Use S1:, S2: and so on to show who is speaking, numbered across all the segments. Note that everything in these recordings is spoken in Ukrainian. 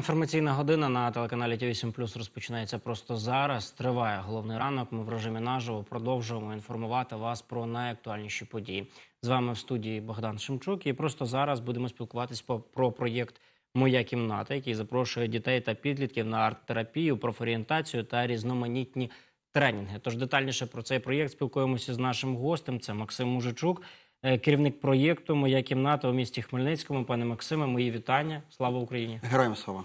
S1: Інформаційна година на телеканалі ТВ 7 розпочинається просто зараз. Триває головний ранок. Ми в режимі наживо продовжуємо інформувати вас про найактуальніші події. З вами в студії Богдан Шемчук. І просто зараз будемо спілкуватись по- про проєкт Моя кімната, який запрошує дітей та підлітків на арт-терапію, профорієнтацію та різноманітні тренінги. Тож детальніше про цей проєкт спілкуємося з нашим гостем. Це Максим Мужичук, керівник проєкту Моя кімната у місті Хмельницькому. Пане Максиме, мої вітання. Слава Україні!
S2: Героям слава.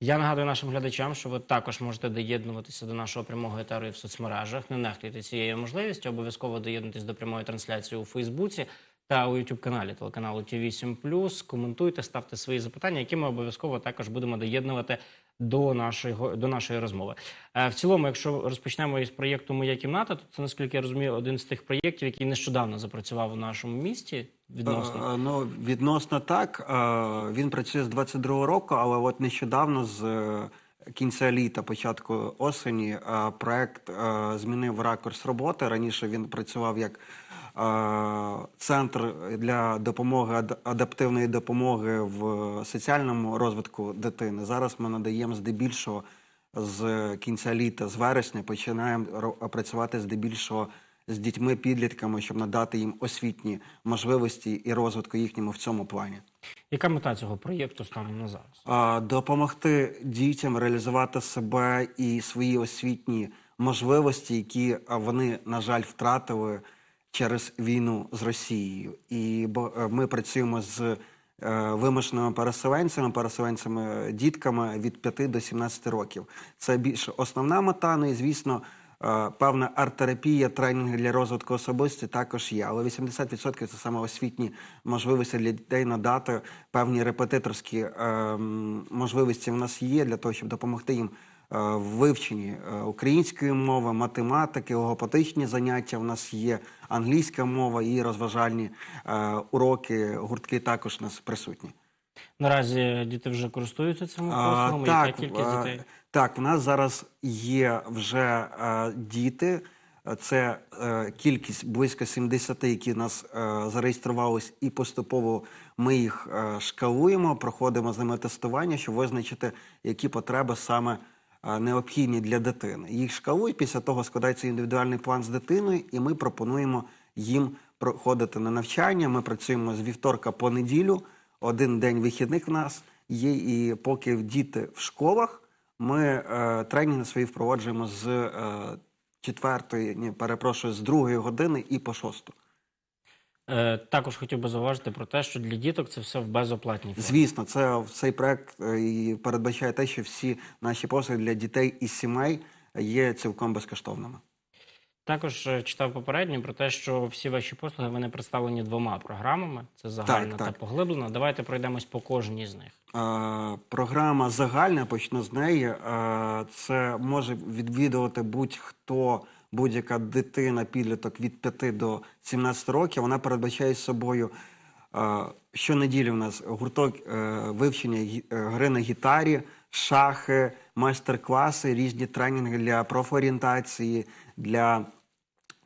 S1: Я нагадую нашим глядачам, що ви також можете доєднуватися до нашого прямого етеру і в соцмережах. Не нехтуйте цією можливістю. Обов'язково доєднуйтесь до прямої трансляції у Фейсбуці та у youtube каналі телеканалу Т8+. Коментуйте, ставте свої запитання, які ми обов'язково також будемо доєднувати до нашої до нашої розмови. Е, В цілому, якщо розпочнемо із проєкту Моя кімната, то це наскільки я розумію, один з тих проєктів, який нещодавно запрацював у нашому місті відносно.
S2: Е, Ну, відносно так. е, Він працює з 22-го року, але от нещодавно з кінця літа, початку осені, проект змінив ракурс роботи. Раніше він працював як центр для допомоги адаптивної допомоги в соціальному розвитку дитини. Зараз ми надаємо здебільшого з кінця літа, з вересня, починаємо працювати здебільшого з дітьми, підлітками, щоб надати їм освітні можливості і розвитку їхньому в цьому плані.
S1: Яка мета цього проєкту станом на зараз?
S2: Допомогти дітям реалізувати себе і свої освітні можливості, які вони, на жаль, втратили через війну з Росією. І бо е, ми працюємо з е, вимушеними переселенцями, переселенцями дітками від 5 до 17 років. Це більш основна мета. Ну і звісно. е, Певна арт-терапія, тренінги для розвитку особистості також є, але 80% це саме освітні можливості для дітей надати певні репетиторські ем, можливості в нас є для того, щоб допомогти їм в вивченні е, української мови, математики, логопатичні заняття. У нас є англійська мова і розважальні е, уроки, гуртки також у нас присутні.
S1: Наразі діти вже користуються цими послугами.
S2: так,
S1: Яка кількість дітей?
S2: Так, у нас зараз є вже е, діти. Це е, кількість близько 70, які нас е, зареєструвались, і поступово ми їх е, шкалуємо, проходимо з ними тестування, щоб визначити, які потреби саме е, необхідні для дитини. Їх шкалують, після того складається індивідуальний план з дитиною, і ми пропонуємо їм проходити на навчання. Ми працюємо з вівторка по неділю, один день вихідних в нас є, і поки діти в школах. Ми е, тренінги свої впроваджуємо з е, четвертої, ні, перепрошую, з другої години і по шосту.
S1: Е, також хотів би зауважити про те, що для діток це все в безоплатній формі.
S2: Звісно, це цей проект е, і передбачає те, що всі наші послуги для дітей і сімей є цілком безкоштовними.
S1: Також е, читав попередньо про те, що всі ваші послуги вони представлені двома програмами: це загальна
S2: так.
S1: та поглиблена. Давайте пройдемось по кожній з них.
S2: Е, Програма загальна, почну з неї. Е, Це може відвідувати будь-хто, будь-яка дитина, підліток від 5 до 17 років. Вона передбачає собою е, щонеділі у нас гурток е, вивчення е, гри на гітарі, шахи, майстер-класи, різні тренінги для профорієнтації, для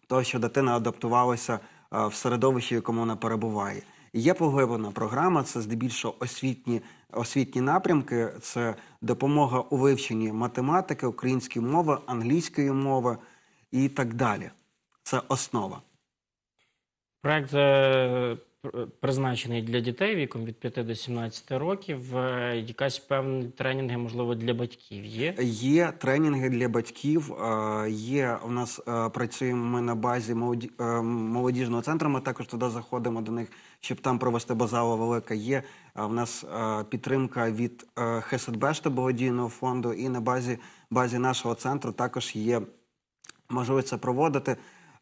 S2: того, що дитина адаптувалася в середовищі, в якому вона перебуває. Є поглиблена програма, це здебільшого освітні, освітні напрямки, це допомога у вивченні математики, української мови, англійської мови і так далі. Це основа.
S1: Проект е, призначений для дітей віком від 5 до 17 років. Е, Якась певні тренінги, можливо, для батьків є.
S2: Є тренінги для батьків. е, Є у нас працюємо ми на базі молодіжного центру. Ми також туди заходимо до них, щоб там провести базалу велика. Є в нас підтримка від Хесетбешта благодійного фонду, і на базі базі нашого центру також є можливість це проводити.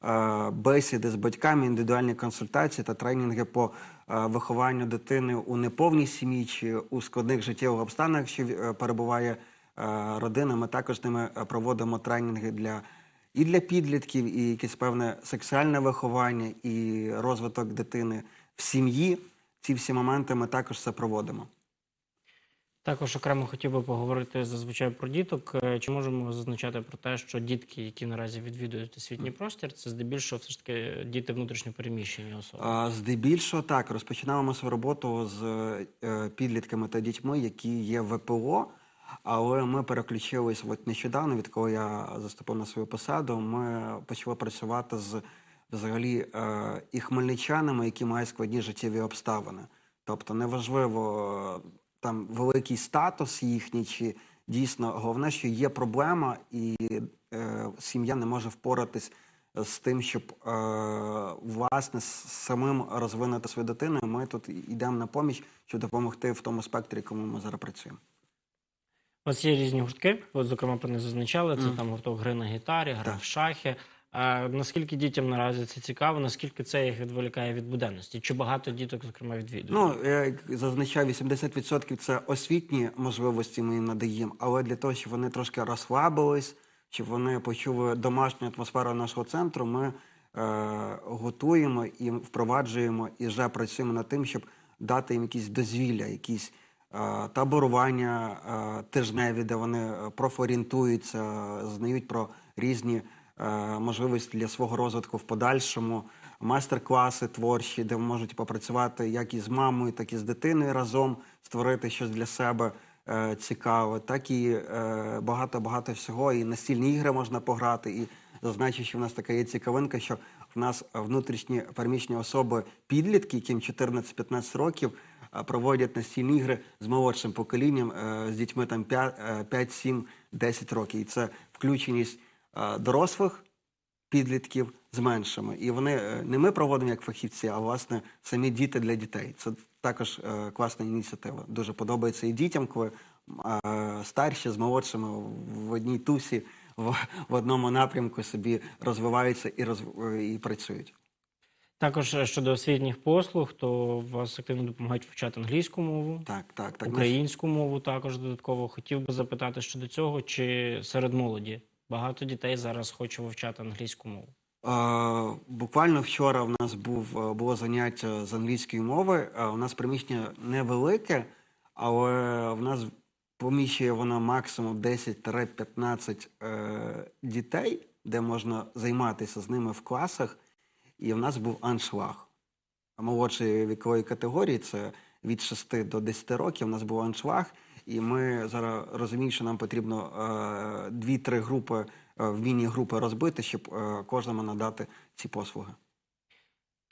S2: е, Бесіди з батьками, індивідуальні консультації та тренінги по е, вихованню дитини у неповній сім'ї чи у складних життєвих обставинах, якщо е, перебуває родина. Ми також ними проводимо тренінги для і для підлітків, і якесь певне сексуальне виховання, і розвиток дитини в сім'ї. Ці всі моменти ми також це проводимо.
S1: Також окремо хотів би поговорити зазвичай про діток. Е, Чи можемо зазначати про те, що дітки, які наразі відвідують освітній простір, це здебільшого все ж таки діти внутрішньопереміщені особи?
S2: А, Здебільшого так, розпочинаємо свою роботу з е, підлітками та дітьми, які є ВПО. Але ми переключились от нещодавно, відколи я заступив на свою посаду. Ми почали працювати з взагалі е, і хмельничанами, які мають складні життєві обставини. Тобто, неважливо там великий статус їхній, чи дійсно головне, що є проблема, і е, сім'я не може впоратись з тим, щоб е, власне самим розвинути свою дитину. І Ми тут йдемо на поміч, щоб допомогти в тому спектрі, якому ми зараз працюємо.
S1: У вас є різні гуртки, от, зокрема, про них зазначали. Це
S2: Мгм.
S1: там гурток гри на гітарі, гра
S2: Так.
S1: в шахи. А наскільки дітям наразі це цікаво, наскільки це їх відволікає від буденності? Чи багато діток, зокрема, відвідують?
S2: Ну, як зазначав, 80% це освітні можливості ми їм надаємо, але для того, щоб вони трошки розслабились, щоб вони почули домашню атмосферу нашого центру, ми е, готуємо і впроваджуємо і вже працюємо над тим, щоб дати їм якісь дозвілля, якісь е, таборування е, тижневі, де вони е, профорієнтуються, знають про різні е, можливості для свого розвитку в подальшому, майстер-класи творчі, де можуть попрацювати як із мамою, так і з дитиною разом, створити щось для себе е, цікаве, так і е, багато-багато всього. І настільні ігри можна пограти. І зазначу, що в нас така є цікавинка, що в нас внутрішні переміщені особи підлітки, яким 14-15 років, проводять настільні ігри з молодшим поколінням, з дітьми там 5, е, 5 7, 10 років. І це включеність дорослих підлітків з меншими. І вони е, не ми проводимо як фахівці, а власне самі діти для дітей. Це також е, класна ініціатива. Дуже подобається і дітям, коли е, старші з молодшими в одній тусі, в, в одному напрямку собі розвиваються і, розв... і працюють.
S1: Також е, щодо освітніх послуг, то вас активно допомагають вивчати англійську мову,
S2: Так, так, так.
S1: Українську мову також додатково. Хотів би запитати щодо цього, чи серед молоді багато дітей зараз хоче вивчати англійську мову.
S2: Буквально вчора в нас був, е, було заняття з англійської мови. У нас приміщення невелике, але в нас поміщує воно максимум 10-15 е, дітей, де можна займатися з ними в класах. І в нас був аншлаг. Молодшої вікової категорії це від 6 до 10 років. У нас був аншлаг, і ми зараз розуміємо, що нам потрібно е, дві-три групи е, в міні-групи розбити, щоб е, кожному надати ці послуги.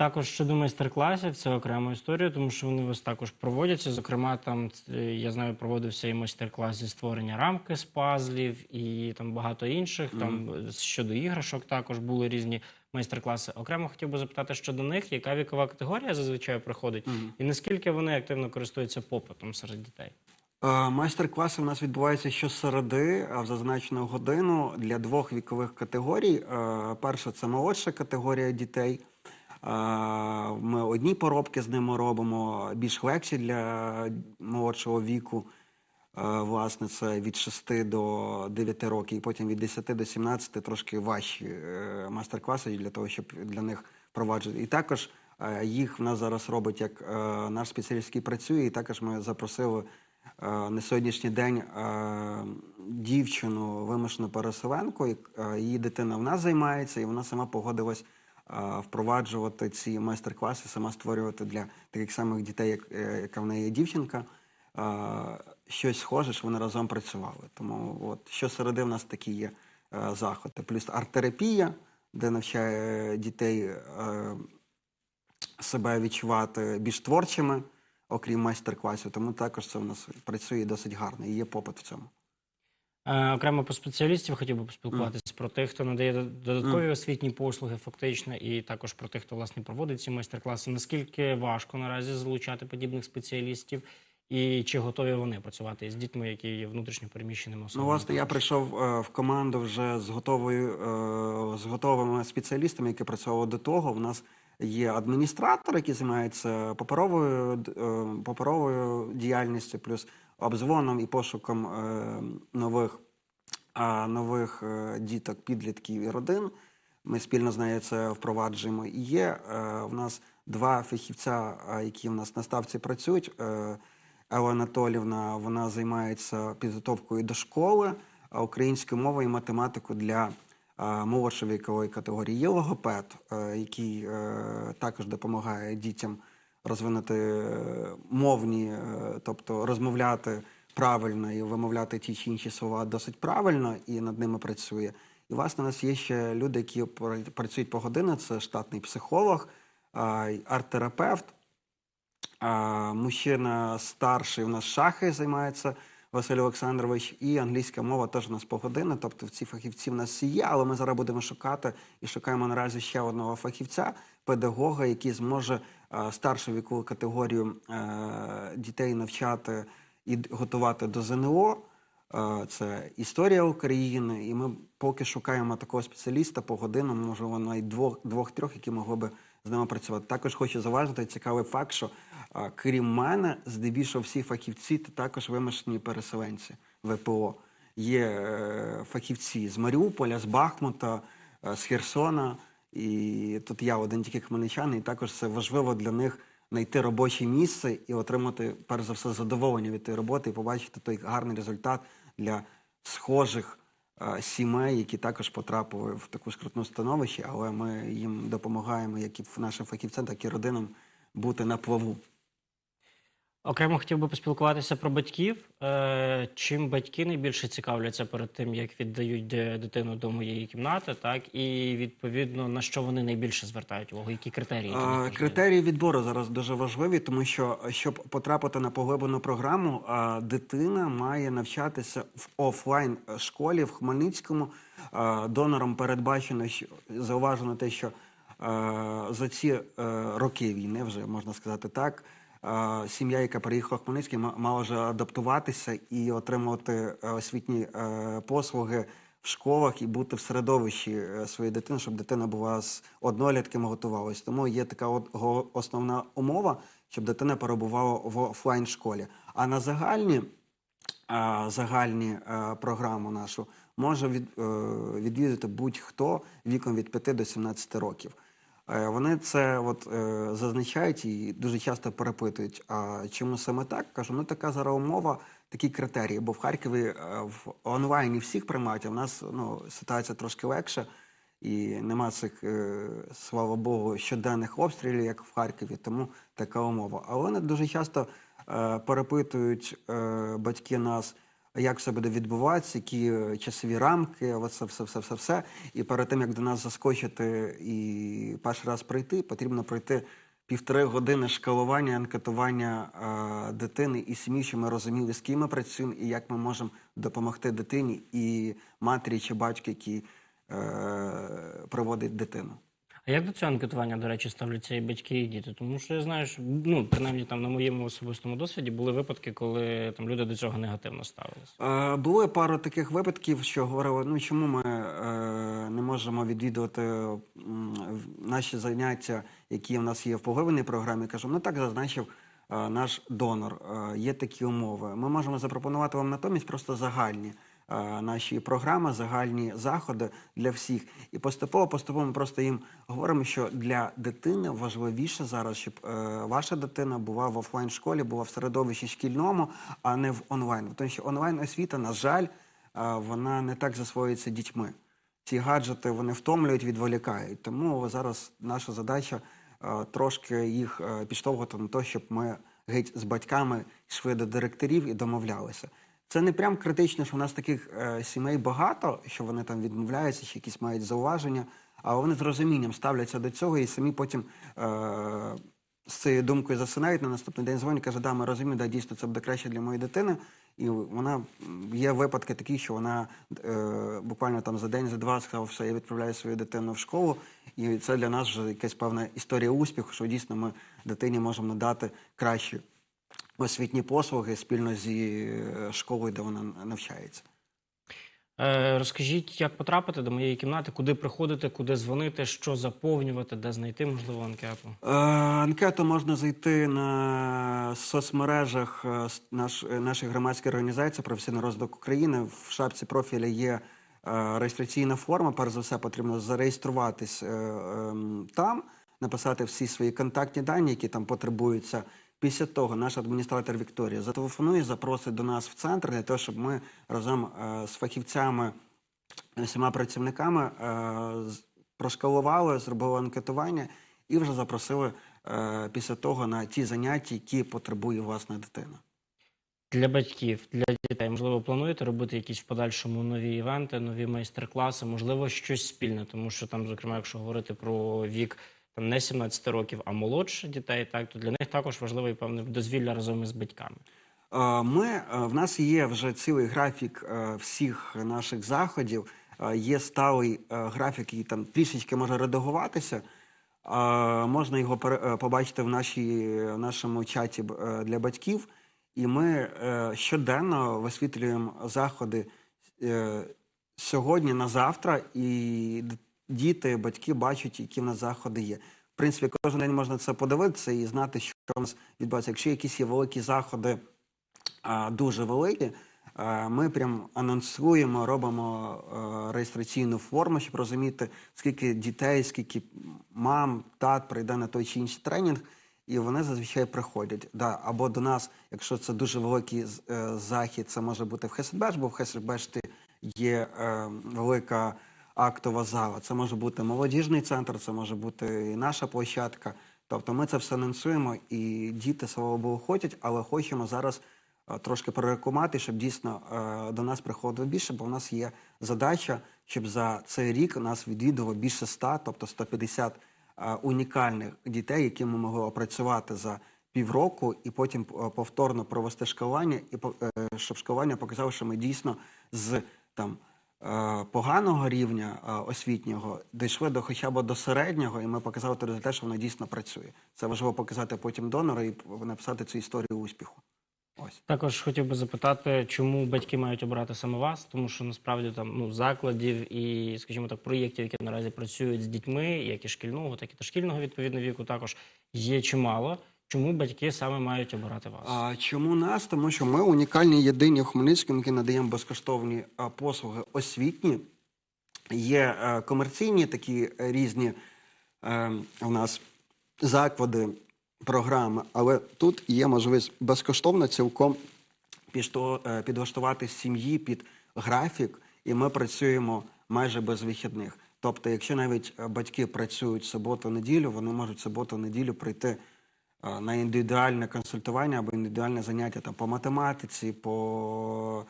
S1: Також щодо майстер-класів, це окрема історія, тому що вони вас також проводяться. Зокрема, там я знаю, проводився і майстер-клас зі створення рамки з пазлів, і там багато інших. Там е, щодо іграшок також були різні майстер-класи. Окремо хотів би запитати щодо них, яка вікова категорія зазвичай приходить, і наскільки вони активно користуються попитом серед дітей.
S2: Е, Майстер-класи у нас відбуваються щосереди, а в зазначену годину для двох вікових категорій. Е, Перша це молодша категорія дітей. Е, Ми одні поробки з ними робимо, більш легші для молодшого віку. Власне, це від 6 до 9 років, і потім від 10 до 17 трошки важчі майстер-класи для того, щоб для них впроваджувати. І також їх в нас зараз робить як наш спеціаліст, який працює, і також ми запросили на сьогоднішній день е, дівчину вимушену переселенку. е, Її дитина в нас займається, і вона сама погодилась е, впроваджувати ці майстер-класи, сама створювати для таких самих дітей, як, е, яка в неї є дівчинка. е, Щось схоже, що вони разом працювали. Тому от щосереди в нас такі є е, заходи. Плюс арт-терапія, де навчає дітей е, себе відчувати більш творчими, окрім майстер-класів. Тому також це в нас працює досить гарно і є попит в цьому.
S1: Е, Окремо по спеціалістів хотів би поспілкуватися про тих, хто надає дод- додаткові освітні послуги, фактично, і також про тих, хто власне проводить ці майстер-класи. Наскільки важко наразі залучати подібних спеціалістів, і чи готові вони працювати із дітьми, які є внутрішньо переміщеними
S2: Ну,
S1: особами?
S2: власне, я прийшов е, в команду вже з готовою е, з готовими спеціалістами, які працювали до того. У нас є адміністратор, який займається паперовою е, паперовою діяльністю, плюс обзвоном і пошуком е, нових, нових е, діток, підлітків і родин. Ми спільно з нею це впроваджуємо. І є в нас два фахівця, які в нас на ставці працюють. Елла Анатолівна вона займається підготовкою до школи, а українською мовою і математикою для молодшої вікової категорії. Є логопед, е, який е, також допомагає дітям розвинути е, мовні, тобто розмовляти правильно і вимовляти ті чи інші слова досить правильно і над ними працює. І власне у нас є ще люди, які працюють по годину. Це штатний психолог, арт-терапевт. Мужчина старший у нас шахи займається Василь Олександрович, і англійська мова теж у нас по годину. Тобто ці фахівці в нас є, але ми зараз будемо шукати і шукаємо наразі ще одного фахівця, педагога, який зможе старшу вікову категорію е, дітей навчати і готувати до ЗНО. Е, Це історія України, і ми поки шукаємо такого спеціаліста по годинам, можливо, навіть двох, двох-трьох, які могли би з ними працювати. Також хочу зауважити цікавий факт, що е, крім мене, здебільшого всі фахівці це також вимушені переселенці ВПО. Є е, фахівці з Маріуполя, з Бахмута, е, з Херсона. І тут я один тільки хмельничанин, і також це важливо для них знайти робоче місце і отримати, перш за все, задоволення від тієї роботи і побачити той гарний результат для схожих сімей, які також потрапили в таку скрутну становище, але ми їм допомагаємо, як і нашим фахівцям, так і родинам бути на плаву.
S1: Окремо хотів би поспілкуватися про батьків. Е, чим батьки найбільше цікавляться перед тим, як віддають дитину до моєї кімнати, так і відповідно на що вони найбільше звертають увагу, які критерії?
S2: Е. Критерії відбору зараз дуже важливі, тому що щоб потрапити на поглиблену програму, дитина має навчатися в офлайн школі в Хмельницькому. Донором передбачено, що зауважено те, що е, за ці е, роки війни, вже можна сказати так. Сім'я, яка приїхала в Хмельницький, ма- мала вже адаптуватися і отримувати е, освітні е, послуги в школах і бути в середовищі е, своєї дитини, щоб дитина була з однолітками готувалась. Тому є така основна умова, щоб дитина перебувала в офлайн школі. А на загальні загальні програму нашу може від, відвідати будь-хто віком від 5 до 17 років. Е, Вони це от, е, зазначають і дуже часто перепитують. А чому саме так? Кажу, ну така зараз умова, такі критерії. Бо в Харкові е, в онлайні всіх приймають, а в нас ну, ситуація трошки легша. І нема цих, слава Богу, щоденних обстрілів, як в Харкові, тому така умова. Але вони дуже часто перепитують батьки нас, як все буде відбуватися, які е, часові рамки, оце все, все, все, все. І перед тим, як до нас заскочити і перший раз прийти, потрібно пройти півтори години шкалування, анкетування е, дитини і сім'ї, щоб ми розуміли, з ким ми працюємо і як ми можемо допомогти дитині і матері чи батьку, які е, проводить дитину.
S1: Як до цього анкетування, до речі, ставляться і батьки, і діти? Тому що я знаю, що ну принаймні там на моєму особистому досвіді були випадки, коли там люди до цього негативно ставилися.
S2: Е, Були пару таких випадків, що говорили, ну чому ми е, не можемо відвідувати м, наші заняття, які в нас є в поглибленій програмі. Кажу, ну так зазначив е, наш донор. Е, є такі умови. Ми можемо запропонувати вам натомість просто загальні. Е, Наші програми, загальні заходи для всіх, і поступово поступово ми просто їм говоримо, що для дитини важливіше зараз, щоб е, ваша дитина була в офлайн школі, була в середовищі шкільному, а не в онлайн. Тому що онлайн освіта, на жаль, е, вона не так засвоюється дітьми. Ці гаджети вони втомлюють, відволікають. Тому зараз наша задача трошки їх підштовхувати на те, щоб ми геть з батьками йшли до директорів і домовлялися. Це не прям критично, що в нас таких е, сімей багато, що вони там відмовляються, чи якісь мають зауваження, а вони з розумінням ставляться до цього і самі потім е, з цією думкою засинають на наступний день дзвонять, каже, да, ми розуміємо, да, дійсно це буде краще для моєї дитини. І вона є випадки такі, що вона е, буквально там за день, за два сказала, все, я відправляю свою дитину в школу. І це для нас вже якась певна історія успіху, що дійсно ми дитині можемо надати кращі освітні послуги спільно зі е, школою, де вона навчається.
S1: Е, розкажіть, як потрапити до моєї кімнати, куди приходити, куди дзвонити, що заповнювати, де знайти можливо анкету.
S2: Е, анкету можна зайти на соцмережах наш, нашої громадської організації Професійний розвиток України. В шапці профіля є е, реєстраційна форма. Перш за все, потрібно зареєструватись е, ем, там, написати всі свої контактні дані, які там потребуються. Після того наш адміністратор Вікторія зателефонує, запросить до нас в центр для того, щоб ми разом е, з фахівцями, всіма працівниками е, прошкалували, зробили анкетування і вже запросили е, після того на ті заняття, які потребує власна дитина.
S1: Для батьків, для дітей, можливо, плануєте робити якісь в подальшому нові івенти, нові майстер-класи, можливо, щось спільне, тому що там, зокрема, якщо говорити про вік там не 17 років, а молодше дітей, так то для них також важливий певне дозвілля разом із батьками.
S2: Ми, в нас є вже цілий графік всіх наших заходів. Є сталий графік, який там трішечки може редагуватися. Можна його побачити в, нашій, в нашому чаті е, для батьків. І ми е, щоденно висвітлюємо заходи е, сьогодні на завтра, і діти, батьки бачать, які в нас заходи є. В принципі, кожен день можна це подивитися і знати, що у нас відбувається. Якщо якісь є великі заходи, дуже великі, ми прям анонсуємо, робимо реєстраційну форму, щоб розуміти, скільки дітей, скільки мам, тат прийде на той чи інший тренінг. І вони зазвичай приходять. Да, або до нас, якщо це дуже великий е, захід, це може бути в Хесельбеш, бо в Хесельбешті є е, велика актова зала. Це може бути молодіжний центр, це може бути і наша площадка. Тобто ми це все анонсуємо, і діти, слава Богу, ходять, але хочемо зараз е, трошки перерекомати, щоб дійсно е, до нас приходило більше, бо в нас є задача, щоб за цей рік нас відвідувало більше 100, тобто 150 е, унікальних дітей, які ми могли опрацювати за півроку, і потім повторно провести школування, і щоб школування показало, що ми дійсно з там поганого рівня е, освітнього дійшли до хоча б до середнього, і ми показали той результат, що воно дійсно працює. Це важливо показати потім донору і написати цю історію успіху. Ось.
S1: Також хотів би запитати, чому батьки мають обрати саме вас, тому що насправді там ну закладів і, скажімо так, проєктів, які наразі працюють з дітьми, як і шкільного, так і дошкільного відповідно віку, також є чимало. Чому батьки саме мають обирати вас?
S2: А чому нас? Тому що ми унікальні єдині в Хмельницькому, які надаємо безкоштовні а, послуги освітні. Є комерційні такі різні е, у нас заклади, програми, але тут є можливість безкоштовно цілком пішто- е, підлаштувати сім'ї під графік, і ми працюємо майже без вихідних. Тобто, якщо навіть е, батьки працюють суботу-неділю, вони можуть суботу-неділю прийти на індивідуальне консультування або індивідуальне заняття там, по математиці, по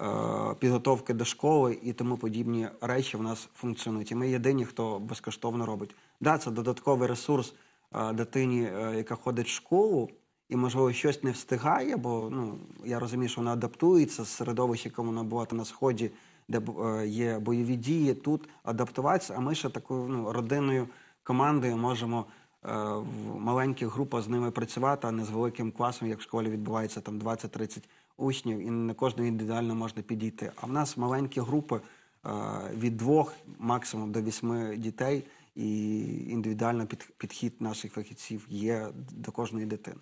S2: е, підготовки до школи і тому подібні речі в нас функціонують. І ми єдині, хто безкоштовно робить. Да, це додатковий ресурс е, дитині, е, яка ходить в школу, і, можливо, щось не встигає, бо ну, я розумію, що вона адаптується з середовища, якому вона була на сході, де е, є бойові дії, тут адаптуватися, а ми ще такою ну, родинною командою можемо е, в маленьких групах з ними працювати, а не з великим класом, як в школі відбувається там 20-30 учнів, і не кожного індивідуально можна підійти. А в нас маленькі групи е, від двох максимум до вісьми дітей, і індивідуально під, підхід наших фахівців є до кожної дитини.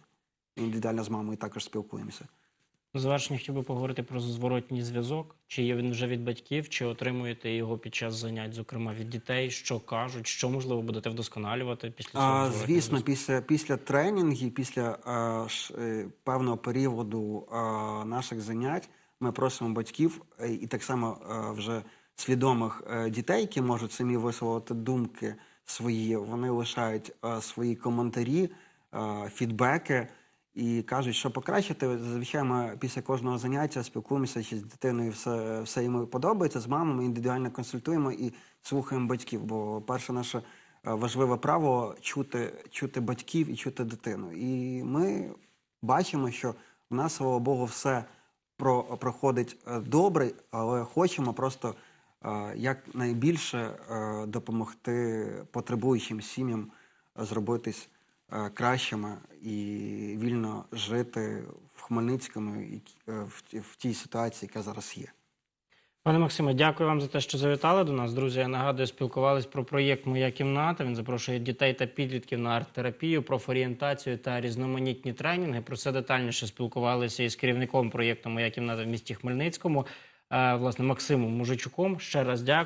S2: Індивідуально з мамою також спілкуємося.
S1: На завершення хотів би поговорити про зворотній зв'язок. Чи є він вже від батьків, чи отримуєте його під час занять, зокрема від дітей, що кажуть, що можливо будете вдосконалювати після цього?
S2: А, звісно,
S1: зв'язку?
S2: після, після тренінгів, після а, ш, е, певного періоду а, наших занять ми просимо батьків е, і так само а, вже свідомих е, дітей, які можуть самі висловити думки свої, вони лишають а, свої коментарі, а, фідбеки. І кажуть, що покращити. Зазвичай ми після кожного заняття спілкуємося чи з дитиною, все, все йому подобається, з мамами індивідуально консультуємо і слухаємо батьків. Бо перше наше е, важливе право чути, чути батьків і чути дитину. І ми бачимо, що в нас, слава Богу, все про, проходить е, добре, але хочемо просто е, якнайбільше е, допомогти потребуючим сім'ям зробитись кращими і вільно жити в Хмельницькому і е, в, тій ситуації, яка зараз є.
S1: Пане Максиме, дякую вам за те, що завітали до нас. Друзі, я нагадую, спілкувались про проєкт Моя кімната. Він запрошує дітей та підлітків на арт-терапію, профорієнтацію та різноманітні тренінги. Про це детальніше спілкувалися із керівником проєкту Моя кімната в місті Хмельницькому, е, власне, Максимом Мужичуком. Ще раз дякую.